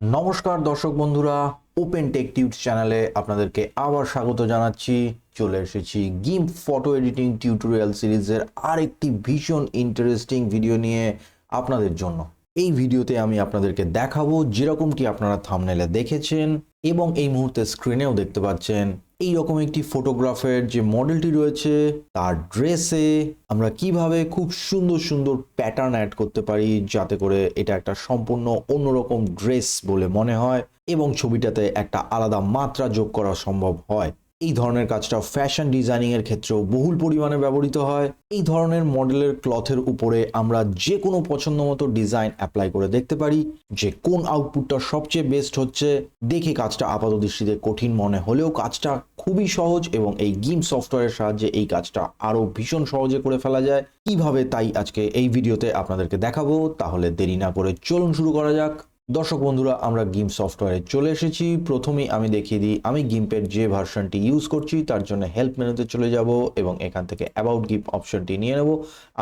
নমস্কার দর্শক বন্ধুরা ওপেন টেক টিউটস চ্যানেলে আপনাদেরকে আবার স্বাগত জানাচ্ছি। চলে এসেছি গিম ফটো এডিটিং টিউটোরিয়াল সিরিজের আরেকটি ভীষণ ইন্টারেস্টিং ভিডিও নিয়ে আপনাদের জন্য। এই ভিডিওতে আমি আপনাদেরকে দেখাবো যেরকমটি আপনারা থামনেলে দেখেছেন এবং এই মুহূর্তে স্ক্রিনেও দেখতে পাচ্ছেন এই রকম একটি ফটোগ্রাফের যে মডেলটি রয়েছে, তার ড্রেসে আমরা কীভাবে খুব সুন্দর সুন্দর প্যাটার্ন অ্যাড করতে পারি যাতে করে এটা একটা সম্পূর্ণ অন্যরকম ড্রেস বলে মনে হয় এবং ছবিটাতে একটা আলাদা মাত্রা যোগ করা সম্ভব হয়। এই ধরনের কাজটা ফ্যাশন ডিজাইনিং এর ক্ষেত্রেও বহুল পরিমাণে ব্যবহৃত হয়। এই ধরনের মডেলের ক্লথের উপরে আমরা যে কোনো পছন্দ মতো ডিজাইন অ্যাপ্লাই করে দেখতে পারি, যে কোন আউটপুটটা সবচেয়ে বেস্ট হচ্ছে, দেখে কাজটা আপাত দৃষ্টিতে কঠিন মনে হলেও কাজটা খুবই সহজ এবং এই গিম সফটওয়্যারের সাহায্যে এই কাজটা আরও ভীষণ সহজে করে ফেলা যায়। কীভাবে তাই আজকে এই ভিডিওতে আপনাদেরকে দেখাবো, তাহলে দেরি না করে চলুন শুরু করা যাক। দর্শক বন্ধুরা, আমরা গিম সফটওয়্যারে চলে এসেছি। প্রথমেই আমি দেখিয়ে দিই, আমি গিম্পের যে ভার্সনটি ইউজ করছি, তার জন্য হেল্প মেনুতে চলে যাব এবং এখান থেকে অ্যাবাউট গিম্প অপশনটি নিয়ে নেব।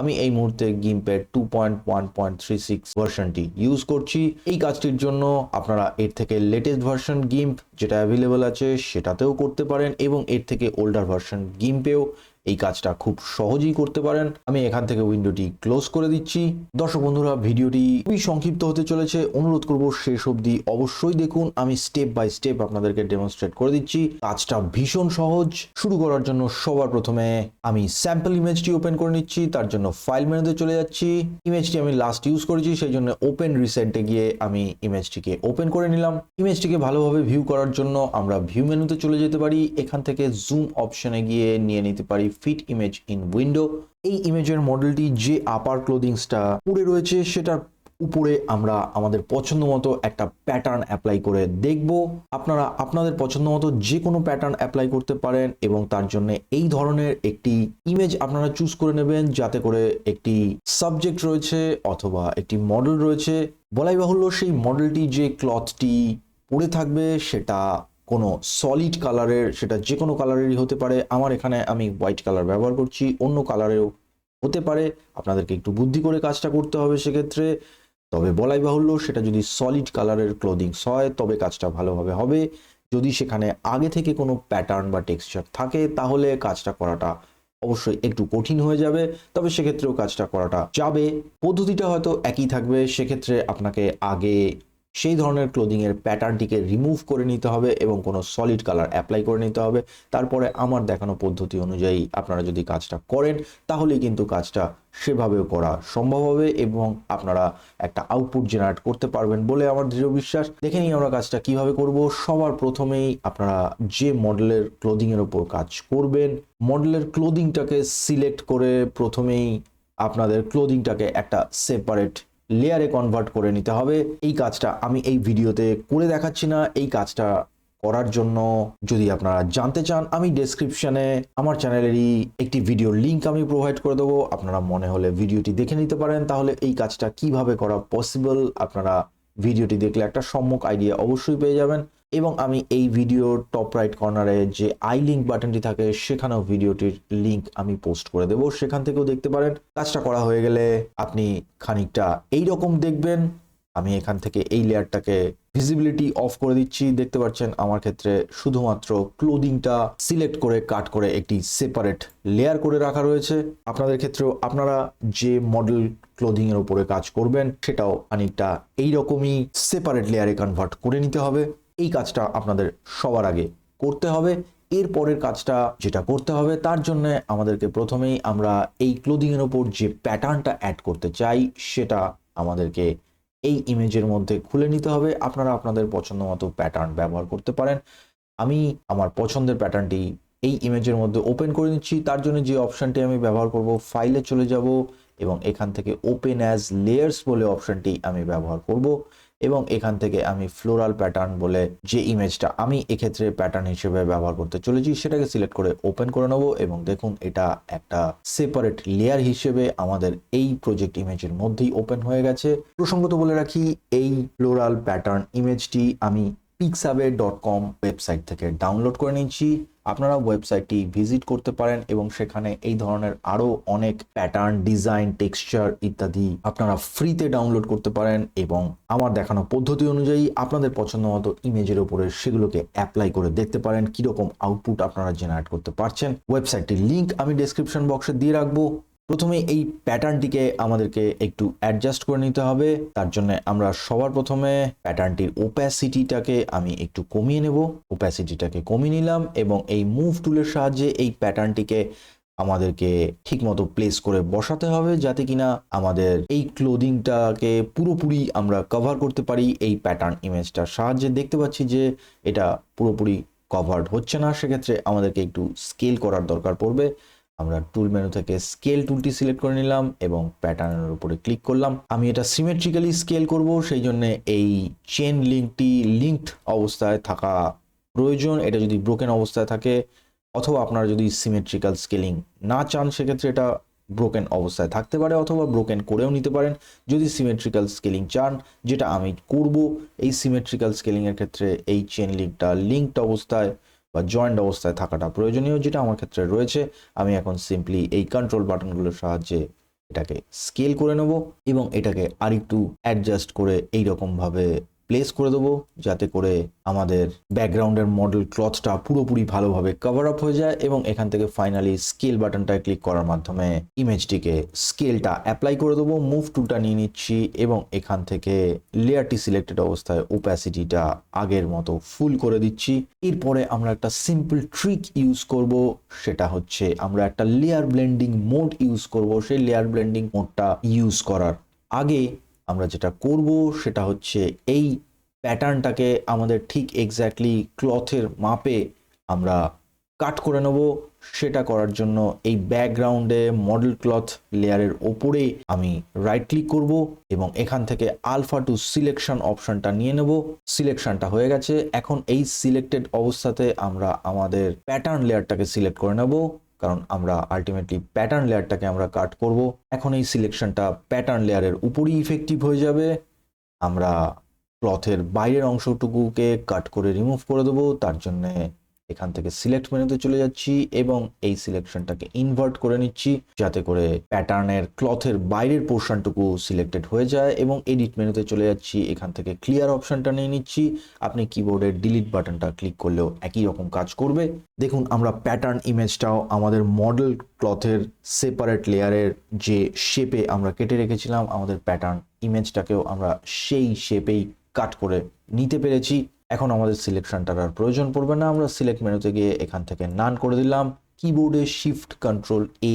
আমি এই মুহূর্তে গিম্পের two point one point three six ভার্সনটি use করছি। এই কাজটির জন্য আপনারা এর থেকে লেটেস্ট ভার্সন গিম্প যেটা অ্যাভেলেবল আছে, সেটাতেও করতে পারেন এবং এর থেকে ওল্ডার ভার্সন গিম্পেও এই কাজটা খুব সহজেই করতে পারেন। আমি এখান থেকে উইন্ডোটি ক্লোজ করে দিচ্ছি। দর্শক বন্ধুরা, ভিডিওটি খুবই সংক্ষিপ্ত হতে চলেছে। অনুরোধ করব শেষ অবধি অবশ্যই দেখুন। আমি স্টেপ বাই স্টেপ আপনাদেরকে ডেমনস্ট্রেট করে দিচ্ছি। কাজটা ভীষণ সহজ। শুরু করার জন্য সবার প্রথমে আমি স্যাম্পল ইমেজটি ওপেন করে নিচ্ছি। তার জন্য ফাইল মেনুতে চলে যাচ্ছি। ইমেজটি আমি লাস্ট ইউজ করেছি, সেই জন্য ওপেন রিসেন্টে গিয়ে আমি ইমেজটিকে ওপেন করে নিলাম। ইমেজটিকে ভালোভাবে ভিউ করার জন্য আমরা ভিউ মেনুতে চলে যেতে পারি। এখান থেকে জুম অপশনে গিয়ে নিয়ে নিতে পারি। Fit image in window. এই ইমেজের মডেলটি যে আপার ক্লোদিংসটা পড়ে রয়েছে, সেটার উপরে আমরা আমাদের পছন্দ মতো একটা প্যাটার্ন অ্যাপ্লাই করে দেখব। আপনারা আপনাদের পছন্দ মতো যে কোনো প্যাটার্ন অ্যাপ্লাই করতে পারেন এবং তার জন্য এই ধরনের একটি ইমেজ আপনারা চুজ করে নেবেন, যাতে করে একটি সাবজেক্ট রয়েছে অথবা একটি মডেল রয়েছে। বলাই বাহুল্য, সেই মডেলটি যে ক্লথটি পরে থাকবে, সেটা কোনো সলিড কালারের সেটা যে কোনো কালারেরই হতে পারে। আমার এখানে আমি হোয়াইট কালার ব্যবহার করছি, অন্য কালারেও হতে পারে। আপনাদেরকে একটু বুদ্ধি করে কাজটা করতে হবে সেক্ষেত্রে। তবে বলাই বাহুল্য, সেটা যদি সলিড কালারের ক্লোদিংস হয়, তবে কাজটা ভালোভাবে হবে। যদি সেখানে আগে থেকে কোনো প্যাটার্ন বা টেক্সচার থাকে, তাহলে কাজটা করাটা অবশ্যই একটু কঠিন হয়ে যাবে। তবে সেক্ষেত্রেও কাজটা করাটা যাবে। পদ্ধতিটা হয়তো একই থাকবে। সেক্ষেত্রে আপনাকে আগে সেই ধরনের ক্লোদিং এর প্যাটার্নটিকে রিমুভ করে নিতে হবে এবং কোনো সলিড কালার অ্যাপ্লাই করে নিতে হবে। তারপরে আমার দেখানো পদ্ধতি অনুযায়ী আপনারা যদি কাজটা করেন, তাহলেই কিন্তু কাজটা সেভাবেও করা সম্ভব হবে এবং আপনারা একটা আউটপুট জেনারেট করতে পারবেন বলে আমার দৃঢ় বিশ্বাস। দেখে নিই আমরা কাজটা কীভাবে করব। সবার প্রথমেই আপনারা যে মডেলের ক্লোদিং এর উপর কাজ করবেন মডেলের ক্লোদিংটাকে সিলেক্ট করে প্রথমেই আপনাদের ক্লোদিংটাকে একটা সেপারেট লেয়ারে কনভার্ট করে নিতে হবে। এই কাজটা আমি এই ভিডিওতে করে দেখাচ্ছি না। এই কাজটা করার জন্য যদি আপনারা জানতে চান, আমি ডেসক্রিপশনে আমার চ্যানেলেরই একটি ভিডিও লিংক আমি প্রোভাইড করে দেবো। আপনারা মনে হলে ভিডিওটি দেখে নিতে পারেন। তাহলে এই কাজটা কীভাবে করা পসিবল আপনারা ভিডিওটি দেখলে একটা সম্যক আইডিয়া অবশ্যই পেয়ে যাবেন। এবং আমি এই ভিডিওর টপ রাইট কর্নারে যে আই লিঙ্ক বাটনটি থাকে, সেখানেও ভিডিওটির লিঙ্ক আমি পোস্ট করে দেবো। সেখান থেকেও দেখতে পারেন। কাজটা করা হয়ে গেলে আপনি খানিকটা এই রকম দেখবেন। আমি এখান থেকে এই লেয়ারটাকে ভিজিবিলিটি অফ করে দিচ্ছি। দেখতে পাচ্ছেন আমার ক্ষেত্রে শুধুমাত্র ক্লোদিংটা সিলেক্ট করে কাট করে একটি সেপারেট লেয়ার করে রাখা রয়েছে। আপনাদের ক্ষেত্রেও আপনারা যে মডেল ক্লোদিং এর উপরে কাজ করবেন, সেটাও খানিকটা এইরকমই সেপারেট লেয়ারে কনভার্ট করে নিতে হবে। এই কাজটা আপনাদের সবার আগে করতে হবে। এর পরের কাজটা যেটা করতে হবে, তার জন্য আমাদেরকে প্রথমেই আমরা এই ক্লোদিং এর উপর যে প্যাটার্নটা অ্যাড করতে চাই, সেটা আমাদেরকে এই ইমেজের মধ্যে খুলে নিতে হবে। আপনারা আপনাদের পছন্দ মতো প্যাটার্ন ব্যবহার করতে পারেন। আমি আমার পছন্দের প্যাটার্নটি এই ইমেজের মধ্যে ওপেন করে নিচ্ছি। তার জন্য যে অপশানটি আমি ব্যবহার করব ফাইলে চলে যাব এবং এখান থেকে ওপেন অ্যাজ লেয়ার্স বলে অপশনটি আমি ব্যবহার করব। এবং এখান থেকে আমি ফ্লোরাল প্যাটার্ন বলে যে ইমেজটা আমি এক্ষেত্রে প্যাটার্ন হিসেবে ব্যবহার করতে চলেছি, সেটাকে সিলেক্ট করে ওপেন করে নেব এবং দেখুন এটা একটা সেপারেট লেয়ার হিসেবে আমাদের এই প্রজেক্ট ইমেজের মধ্যেই ওপেন হয়ে গেছে। প্রসঙ্গত বলে রাখি, এই ফ্লোরাল প্যাটার্ন ইমেজটি আমি পিক্সাবে ডট কম ওয়েবসাইট থেকে ডাউনলোড করে নিচ্ছি। আপনারা ওয়েবসাইটটি ভিজিট করতে পারেন এবং সেখানে এই ধরনের আরও অনেক প্যাটার্ন ডিজাইন টেক্সচার ইত্যাদি আপনারা ফ্রিতে ডাউনলোড করতে পারেন এবং আমার দেখানো পদ্ধতি অনুযায়ী আপনাদের পছন্দ মতো ইমেজের উপরে সেগুলোকে অ্যাপ্লাই করে দেখতে পারেন, কীরকম আউটপুট আপনারা জেনারেট করতে পারছেন। ওয়েবসাইটটির লিঙ্ক আমি ডেসক্রিপশন বক্সে দিয়ে রাখব। প্রথমে এই প্যাটার্নটিকে আমাদেরকে একটু অ্যাডজাস্ট করে নিতে হবে। তার জন্য আমরা সবার প্রথমে প্যাটার্নটির ওপ্যাসিটিটাকে আমি একটু কমিয়ে নেব। ওপ্যাসিটিটাকে কমিয়ে নিলাম এবং এই মুভ টুলের সাহায্যে এই প্যাটার্নটিকে আমাদেরকে ঠিকমতো প্লেস করে বসাতে হবে যাতে কিনা আমাদের এই ক্লোদিংটাকে পুরোপুরি আমরা কভার করতে পারি। এই প্যাটার্ন ইমেজটার সাহায্যে দেখতে পাচ্ছি যে এটা পুরোপুরি কভার্ড হচ্ছে না। সেক্ষেত্রে আমাদেরকে একটু স্কেল করার দরকার পড়বে। আমরা টুল মেনু থেকে স্কেল টুলটি সিলেক্ট করে নিলাম এবং প্যাটার্নের উপরে ক্লিক করলাম। আমি এটা সিমেট্রিক্যালি স্কেল করব, সেই জন্য এই চেন লিঙ্কটি লিঙ্কড অবস্থায় থাকা প্রয়োজন। এটা যদি ব্রোকেন অবস্থায় থাকে, অথবা আপনারা যদি সিমেট্রিক্যাল স্কেলিং না চান, সেক্ষেত্রে এটা ব্রোকেন অবস্থায় থাকতে পারে, অথবা ব্রোকেন করেও নিতে পারেন। যদি সিমেট্রিক্যাল স্কেলিং চান, যেটা আমি করব, এই সিমেট্রিক্যাল স্কেলিংয়ের ক্ষেত্রে এই চেন লিঙ্কটা লিঙ্কড অবস্থায় বা জয়েন্ট অবস্থায় থাকাটা প্রয়োজনীয় যেটা আমার ক্ষেত্রে রয়েছে। আমি এখন সিম্পলি এই কন্ট্রোল বাটনগুলোর সাহায্যে এটাকে স্কেল করে নেব এবং এটাকে আরেকটু অ্যাডজাস্ট করে এই রকমভাবে প্লেস করে দেবো যাতে করে আমাদের ব্যাকগ্রাউন্ডের মডেল ক্লথটা পুরোপুরি ভালোভাবে কভার আপ হয়ে যায় এবং এখান থেকে ফাইনালি স্কেল বাটনটায় ক্লিক করার মাধ্যমে ইমেজটিকে স্কেলটা অ্যাপ্লাই করে দেবো। মুভ টুলটা নিয়ে নিচ্ছি এবং এখান থেকে লেয়ারটি সিলেক্টেড অবস্থায় ওপ্যাসিটিটা আগের মতো ফুল করে দিচ্ছি। এরপরে আমরা একটা সিম্পল ট্রিক ইউজ করব, সেটা হচ্ছে আমরা একটা লেয়ার ব্লেন্ডিং মোড ইউজ করব। সেই লেয়ার ব্লেন্ডিং মোডটা ইউজ করার আগে আমরা যেটা করব সেটা হচ্ছে এই প্যাটার্নটাকে আমাদের ঠিক এক্স্যাক্টলি ক্লথের মাপে আমরা কাট করে নেব। সেটা করার জন্য এই ব্যাকগ্রাউন্ডে মডেল ক্লথ লেয়ারের ওপরে আমি রাইট ক্লিক করব এবং এখান থেকে আলফা টু সিলেকশন অপশনটা নিয়ে নেব। সিলেকশনটা হয়ে গেছে। এখন এই সিলেক্টেড অবস্থাতে আমরা আমাদের প্যাটার্ন লেয়ারটাকে সিলেক্ট করে নেব। কারণ আমরা আলটিমেটলি প্যাটার্ন লেয়ারটাকে আমরা কাট করব। এখন এই সিলেকশনটা প্যাটার্ন লেয়ারের উপরই ইফেক্টিভ হয়ে যাবে। আমরা ক্লথের বাইরের অংশটুকুকে কাট করে রিমুভ করে দেবো, তার জন্য এখান থেকে সিলেক্ট মেনুতে চলে যাচ্ছি এবং এই সিলেকশনটাকে ইনভার্ট করে নিচ্ছি, যাতে করে প্যাটার্নের ক্লথের বাইরের পোর্শনটুকু সিলেক্টেড হয়ে যায় এবং এডিট মেনুতে চলে যাচ্ছি। এখান থেকে ক্লিয়ার অপশনটা নিয়ে নিচ্ছি। আপনি কিবোর্ডের ডিলিট বাটনটা ক্লিক করলেও একই রকম কাজ করবে। দেখুন, আমরা প্যাটার্ন ইমেজটাও আমাদের মডেল ক্লথের সেপারেট লেয়ারের যে শেপে আমরা কেটে রেখেছিলাম, আমাদের প্যাটার্ন ইমেজটাকেও আমরা সেই শেপেই কাট করে নিতে পেরেছি। এখন আমাদের সিলেকশনটার আর প্রয়োজন পড়বে না। আমরা সিলেক্ট মেনুতে গিয়ে এখান থেকে নান করে দিলাম। কিবোর্ডে শিফট কন্ট্রোল এ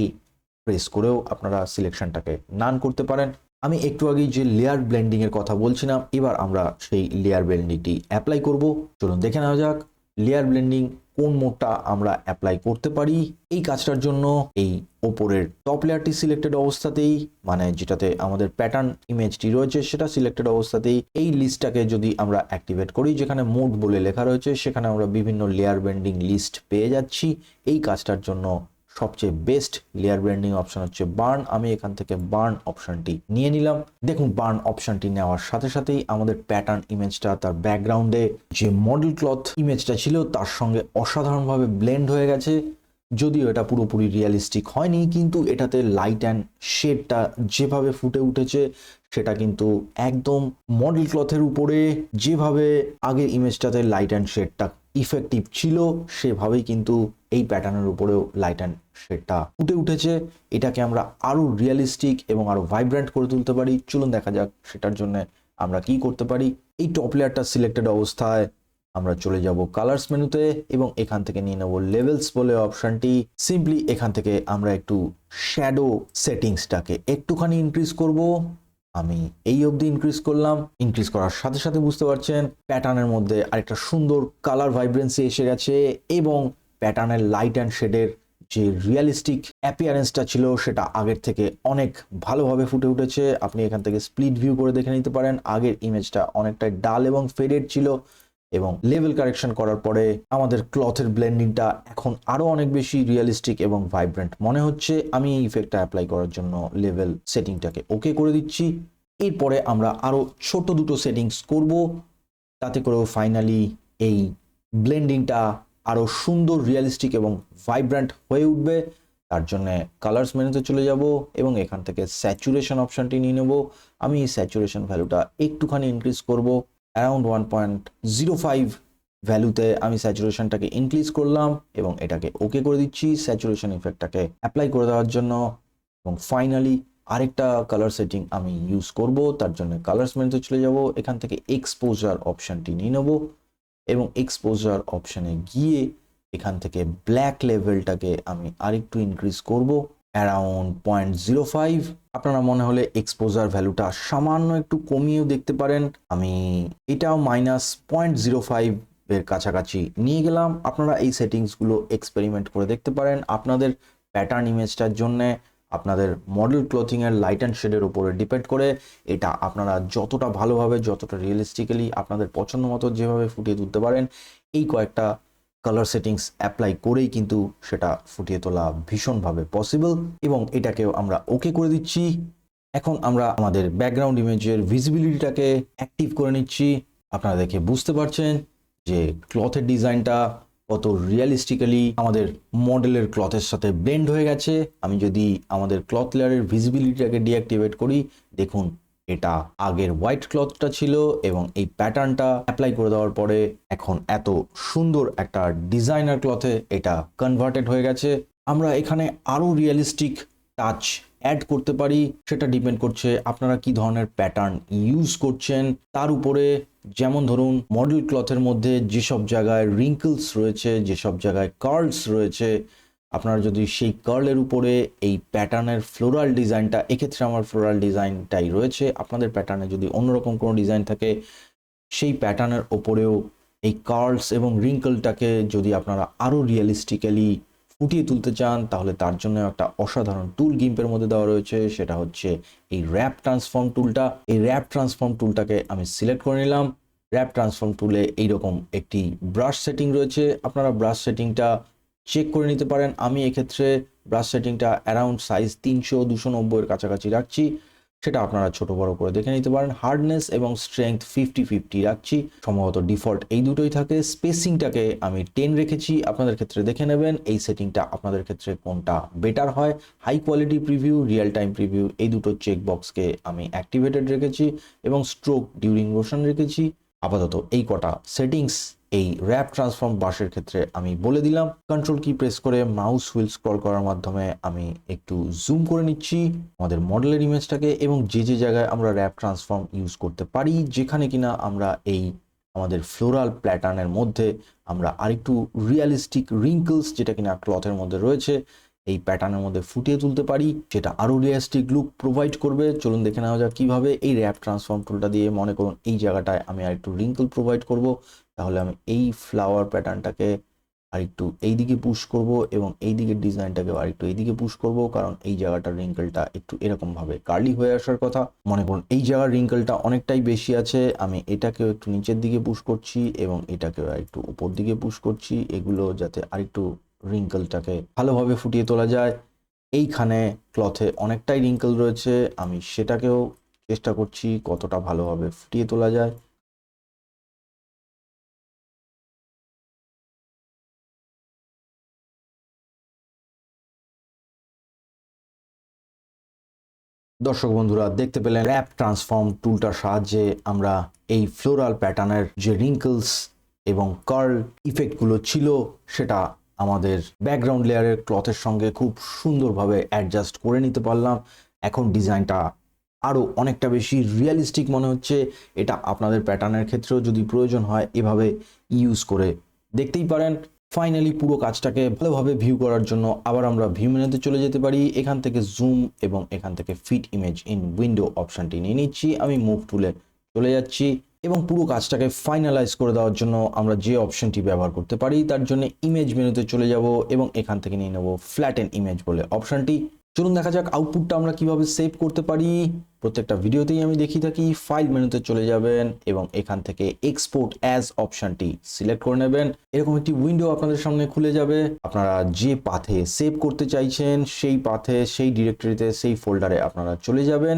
প্রেস করেও আপনারা সিলেকশনটাকে নান করতে পারেন। আমি একটু আগেই যে লেয়ার ব্লেন্ডিংয়ের কথা বলছিলাম, এবার আমরা সেই লেয়ার ব্লেন্ডিংটি অ্যাপ্লাই করব। চলুন দেখে নেওয়া যাক। লেয়ার ব্লেন্ডিং কোন মোডটা আমরা অ্যাপ্লাই করতে পারি? এই কাজটার জন্য এই ওপরের টপ লেয়ারটি সিলেক্টেড অবস্থাতেই মানে যেটাতে আমাদের প্যাটার্ন ইমেজটি রয়েছে সেটা সিলেক্টেড অবস্থাতেই এই লিস্টটাকে যদি আমরা অ্যাক্টিভেট করি, যেখানে মোড বলে লেখা রয়েছে, সেখানে আমরা বিভিন্ন লেয়ার বেন্ডিং লিস্ট পেয়ে যাচ্ছি। এই কাজটার জন্য সবচেয়ে বেস্ট লেয়ার ব্র্যান্ডিং অপশন হচ্ছে বার্ন আমি এখান থেকে বার্ন অপশনটি নিয়ে নিলাম। দেখুন বার্ন অপশনটি নেওয়ার সাথে সাথেই আমাদের প্যাটার্ন ইমেজটা তার ব্যাকগ্রাউন্ডে যে মডেল ক্লথ ইমেজটা ছিল, তার সঙ্গে অসাধারণভাবে ব্লেন্ড হয়ে গেছে। যদিও এটা পুরোপুরি রিয়েলিস্টিক হয়নি, কিন্তু এটাতে লাইট অ্যান্ড শেডটা যেভাবে ফুটে উঠেছে, সেটা কিন্তু একদম মডেল ক্লথের উপরে যেভাবে আগের ইমেজটাতে লাইট অ্যান্ড শেডটা ইফেক্টিভ ছিল, সেভাবেই কিন্তু এই প্যাটার্নের উপরেও লাইট অ্যান্ড শেডটা ফুটে উঠেছে। এটাকে আমরা আরও রিয়েলিস্টিক এবং আরও ভাইব্রেন্ট করে তুলতে পারি। চলুন দেখা যাক সেটার জন্য আমরা কি করতে পারি। এই টপ লেয়ারটা সিলেক্টেড অবস্থায় আমরা চলে যাব কালার্স মেনুতে এবং এখান থেকে নিয়ে নেব লেভেলস বলে অপশানটি সিম্পলি এখান থেকে আমরা একটু শ্যাডো সেটিংসটাকে একটুখানি ইনক্রিজ করব। আমি এই অবধি ইনক্রিজ করলাম। ইনক্রিজ করার সাথে সাথে বুঝতে পারছেন প্যাটার্নের মধ্যে আরেকটা সুন্দর কালার ভাইব্রেন্সি এসে গেছে এবং প্যাটার্নের লাইট অ্যান্ড শেডের যে রিয়েলিস্টিক অ্যাপিয়ারেন্সটা ছিল, সেটা আগের থেকে অনেক ভালোভাবে ফুটে উঠেছে। আপনি এখান থেকে স্প্লিট ভিউ করে দেখে নিতে পারেন। আগের ইমেজটা অনেকটাই ডাল এবং ফেডেড ছিল এবং লেভেল কারেকশন করার পরে আমাদের ক্লথের ব্লেন্ডিংটা এখন আরও অনেক বেশি রিয়েলিস্টিক এবং ভাইব্রেন্ট মনে হচ্ছে আমি এই ইফেক্টটা অ্যাপ্লাই করার জন্য লেভেল সেটিংটাকে ওকে করে দিচ্ছি। এরপরে আমরা আরও ছোট দুটো সেটিংস করব। তাতে করেও ফাইনালি এই ব্লেন্ডিংটা আরও সুন্দর রিয়েলিস্টিক এবং ভাইব্র্যান্ট হয়ে উঠবে। তার জন্যে কালার্স মেনুতে চলে যাব এবং এখান থেকে স্যাচুরেশন অপশানটি নিয়ে নেব। আমি এই স্যাচুরেশন ভ্যালুটা একটুখানি ইনক্রিজ করব। Around one point zero five ভ্যালুতে আমি স্যাচুরেশনটাকে ইনক্রিজ করলাম এবং এটাকে ওকে করে দিচ্ছি স্যাচুরেশন ইফেক্টটাকে অ্যাপ্লাই করে দেওয়ার জন্য। এবং ফাইনালি আরেকটা কালার সেটিং আমি ইউজ করব। তার জন্য কালার্স মেনুতে চলে যাব। এখান থেকে এক্সপোজার অপশানটি নিয়ে নেব। এবং এক্সপোজার অপশানে গিয়ে এখান থেকে ব্ল্যাক লেভেলটাকে আমি আরেকটু ইনক্রিজ করব অ্যারাউন্ড পয়েন্ট জিরো ফাইভ আপনারা মনে হলে এক্সপোজার ভ্যালুটা সামান্য একটু কমিয়েও দেখতে পারেন। আমি এটাও মাইনাস পয়েন্ট জিরো ফাইভ এর কাছাকাছি নিয়ে গেলাম। আপনারা এই সেটিংসগুলো এক্সপেরিমেন্ট করে দেখতে পারেন। আপনাদের প্যাটার্ন ইমেজটার জন্য আপনাদের মডেল ক্লথিংয়ের লাইট অ্যান্ড শেডের উপরে ডিপেন্ড করে এটা আপনারা যতটা ভালোভাবে, যতটা রিয়েলিস্টিক্যালি আপনাদের পছন্দ মতো যেভাবে ফুটিয়ে তুলতে পারেন, এই কয়েকটা কালার সেটিংস অ্যাপ্লাই করেই কিন্তু সেটা ফুটিয়ে তোলা ভীষণভাবে পসিবল এবং এটাকেও আমরা ওকে করে দিচ্ছি। এখন আমরা আমাদের ব্যাকগ্রাউন্ড ইমেজের ভিজিবিলিটিটাকে অ্যাক্টিভ করে নিচ্ছি। আপনারা দেখে বুঝতে পারছেন যে ক্লথের ডিজাইনটা কত রিয়েলিস্টিক্যালি আমাদের মডেলের ক্লথের সাথে ব্লেন্ড হয়ে গেছে। আমি যদি আমাদের ক্লথ লেয়ারের ভিজিবিলিটিটাকে ডিঅ্যাক্টিভেট করি, দেখুন, এটা আগের হোয়াইট ক্লথটা ছিল এবং এই প্যাটার্নটা অ্যাপ্লাই করে দেওয়ার পরে এখন এত সুন্দর একটা ডিজাইনার ক্লথে এটা কনভার্টেড হয়ে গেছে। আমরা এখানে আরও রিয়েলিস্টিক টাচ অ্যাড করতে পারি, সেটা ডিপেন্ড করছে আপনারা কি ধরনের প্যাটার্ন ইউজ করছেন। তার উপরে যেমন ধরুন মডেল ক্লথের মধ্যে যেসব জায়গায় রিঙ্কলস রয়েছে, যেসব জায়গায় কার্লস রয়েছে, আপনারা যদি সেই কার্লের উপরে এই প্যাটার্নের ফ্লোরাল ডিজাইনটা এক্ষেত্রে আমার ফ্লোরাল ডিজাইনটাই রয়েছে। আপনাদের প্যাটার্নে যদি অন্যরকম কোনো ডিজাইন থাকে, সেই প্যাটার্নের ওপরেও এই কার্লস এবং রিঙ্কলটাকে যদি আপনারা আরও রিয়েলিস্টিক্যালি ফুটিয়ে তুলতে চান, তাহলে তার জন্য একটা অসাধারণ টুল গিম্পের মধ্যে দেওয়া রয়েছে। সেটা হচ্ছে এই র্যাপ ট্রান্সফর্ম টুলটা এই র্যাপ ট্রান্সফর্ম টুলটাকে আমি সিলেক্ট করে নিলাম। র্যাপ ট্রান্সফর্ম টুলে এইরকম একটি ব্রাশ সেটিং রয়েছে। আপনারা ব্রাশ সেটিংটা চেক করে নিতে পারেন। আমি এক্ষেত্রে ব্রাশ সেটিংটা অ্যারাউন্ড সাইজ তিনশো, দুশো নব্বইয়ের কাছাকাছি রাখছি। সেটা আপনারা ছোট বড় করে দেখে নিতে পারেন। হার্ডনেস এবং স্ট্রেংথ ফিফটি ফিফটি রাখছি। সম্ভবত ডিফল্ট এই দুটোই থাকে। স্পেসিংটাকে আমি টেন রেখেছি। আপনাদের ক্ষেত্রে দেখে নেবেন এই সেটিংটা আপনাদের ক্ষেত্রে কোনটা বেটার হয়। High quality preview real time preview এই দুটো চেক বক্সকে আমি অ্যাক্টিভেটেড রেখেছি এবং স্ট্রোক ডিউরিং মোশন রেখেছি। আপাতত এই কটা সেটিংস এই র্যাপ ট্রান্সফর্ম বাসের ক্ষেত্রে আমি বলে দিলাম কন্ট্রোল কি প্রেস করে মাউস হুইল স্ক্রল করার মাধ্যমে আমি একটু জুম করে নিচ্ছি আমাদের মডেলের ইমেজটাকে এবং যে যে জায়গায় আমরা র্যাপ ট্রান্সফর্ম ইউজ করতে পারি, যেখানে কিনা আমরা এই আমাদের ফ্লোরাল প্যাটার্নের মধ্যে আমরা আরেকটু রিয়ালিস্টিক রিঙ্কলস যেটা কিনা ক্লথের মধ্যে রয়েছে, এই প্যাটার্নের মধ্যে ফুটিয়ে তুলতে পারি সেটা আরও রিয়ালিস্টিক লুক প্রোভাইড করবে। চলুন দেখে নেওয়া যাক কীভাবে এই র্যাপ ট্রান্সফর্ম টুলটা দিয়ে মনে করুন এই জায়গাটায় আমি আরেকটু রিঙ্কল প্রোভাইড করব। তাহলে আমি এই ফ্লাওয়ার প্যাটার্নটাকে আর একটু এইদিকে পুশ করব এবং এই দিকের ডিজাইনটাকে আর একটু এইদিকে পুশ করব, কারণ এই জায়গাটার রিঙ্কেলটা একটু এরকম ভাবে কার্লি হয়ে আসার কথা। মনে করুন, এই জায়গার রিঙ্কেলটা অনেকটাই বেশি আছে, আমি এটাকেও একটু নিচের দিকে পুশ করছি এবং এটাকেও আর একটু উপর দিকে পুশ করছি, এগুলো যাতে আরেকটু রিঙ্কেলটাকে ভালোভাবে ফুটিয়ে তোলা যায়। এইখানে ক্লথে অনেকটাই রিঙ্কেল রয়েছে, আমি সেটাকেও চেষ্টা করছি কতটা ভালোভাবে ফুটিয়ে তোলা যায়। দর্শক বন্ধুরা, দেখতে পেলেন র্যাপ ট্রান্সফর্ম টুলটার সাহায্যে আমরা এই ফ্লোরাল প্যাটার্নের যে রিঙ্কলস এবং কার্ল ইফেক্টগুলো ছিল, সেটা আমাদের ব্যাকগ্রাউন্ড লেয়ারের ক্লথের সঙ্গে খুব সুন্দরভাবে অ্যাডজাস্ট করে নিতে পারলাম। এখন ডিজাইনটা আরও অনেকটা বেশি রিয়েলিস্টিক মনে হচ্ছে। এটা আপনাদের প্যাটার্নের ক্ষেত্রেও যদি প্রয়োজন হয়, এভাবে ইউজ করে দেখতেই পারেন। ফাইনালি পুরো কাজটাকে ভালোভাবে ভিউ করার জন্য আবার আমরা ভিউ মেনুতে চলে যেতে পারি। এখান থেকে জুম এবং এখান থেকে ফিট ইমেজ ইন উইন্ডো অপশানটি নিয়ে নিচ্ছি। আমি মুভ টুলে চলে যাচ্ছি এবং পুরো কাজটাকে ফাইনালাইজ করে দেওয়ার জন্য আমরা যে অপশনটি ব্যবহার করতে পারি, তার জন্য ইমেজ মেনুতে চলে যাব এবং এখান থেকে নিয়ে নেব ফ্ল্যাটেন ইমেজ বলে অপশনটি চলুন দেখা যাক আউটপুটটা আমরা কীভাবে সেভ করতে পারি। প্রত্যেকটা ভিডিওতেই আমি দেখি থাকি ফাইল মেনুতে চলে যাবেন এবং এখান থেকে এক্সপোর্ট অ্যাজ অপশনটি সিলেক্ট করে নেবেন। এরকম একটি উইন্ডো আপনাদের সামনে খুলে যাবে। আপনারা যে পাথে সেভ করতে চাইছেন, সেই পাথে সেই ডিরেক্টরিতে সেই ফোল্ডারে আপনারা চলে যাবেন।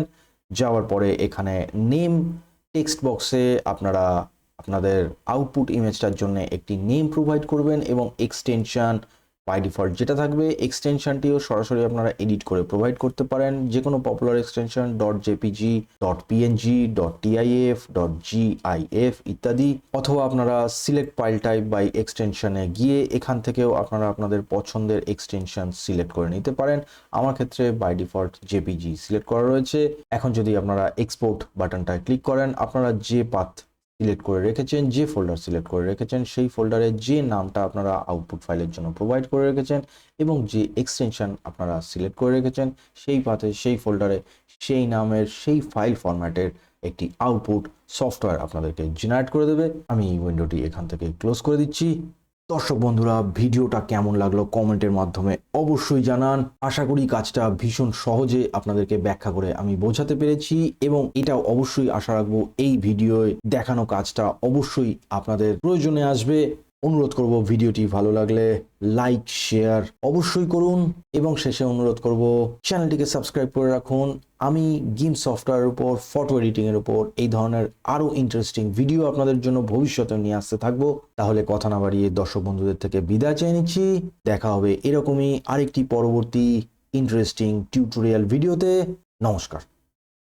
যাওয়ার পরে এখানে নেম টেক্সট বক্সে আপনারা আপনাদের আউটপুট ইমেজটার জন্য একটি নেম প্রোভাইড করবেন এবং এক্সটেনশন বাই ডিফল্ট যেটা থাকবে এক্সটেনশনটিও সরাসরি আপনারা এডিট করে প্রোভাইড করতে পারেন। যে কোনো popular extension dot JPG dot PNG dot TIF dot GIF ইত্যাদি, অথবা আপনারা সিলেক্ট ফাইল টাইপ বাই এক্সটেনশনে গিয়ে এখান থেকেও আপনারা আপনাদের পছন্দের এক্সটেনশন সিলেক্ট করে নিতে পারেন। আমার ক্ষেত্রে বাই ডিফল্ট জেপিজি সিলেক্ট করা রয়েছে। এখন যদি আপনারা এক্সপোর্ট বাটনটায় ক্লিক করেন, আপনারা যে পাথ সিলেক্ট করে রেখেছেন, যে ফোল্ডার সিলেক্ট করে রেখেছেন, সেই ফোল্ডারে যে নামটা আপনারা আউটপুট ফাইলের জন্য প্রোভাইড করে রেখেছেন এবং যে এক্সটেনশন আপনারা সিলেক্ট করে রেখেছেন, সেই পাথে সেই ফোল্ডারে সেই নামের, সেই ফাইল ফরম্যাটের একটি আউটপুট সফটওয়্যার আপনাদেরকে জেনারেট করে দেবে। আমি এই উইন্ডোটি এখান থেকে ক্লোজ করে দিচ্ছি। দর্শক বন্ধুরা, ভিডিওটা কেমন লাগল কমেন্টের মাধ্যমে অবশ্যই জানান। আশা করি কাজটা ভীষণ সহজে আপনাদেরকে ব্যাখ্যা করে আমি বোঝাতে পেরেছি এবং এটাও অবশ্যই আশা রাখব এই ভিডিওয় দেখানো কাজটা অবশ্যই আপনাদের প্রয়োজনে আসবে। অনুরোধ করব ভিডিওটি ভালো লাগলে লাইক, শেয়ার অবশ্যই করুন এবং শেষে অনুরোধ করব চ্যানেলটিকে সাবস্ক্রাইব করে রাখুন। আমি গেম সফটওয়্যারের উপর, ফটো এডিটিং এর উপর এই ধরনের আরও ইন্টারেস্টিং ভিডিও আপনাদের জন্য ভবিষ্যতে নিয়ে আসতে থাকব। তাহলে কথা না বাড়িয়ে দর্শক বন্ধুদের থেকে বিদায় চেয়ে নিচ্ছি। দেখা হবে এরকমই আরেকটি পরবর্তী ইন্টারেস্টিং টিউটোরিয়াল ভিডিওতে নমস্কার।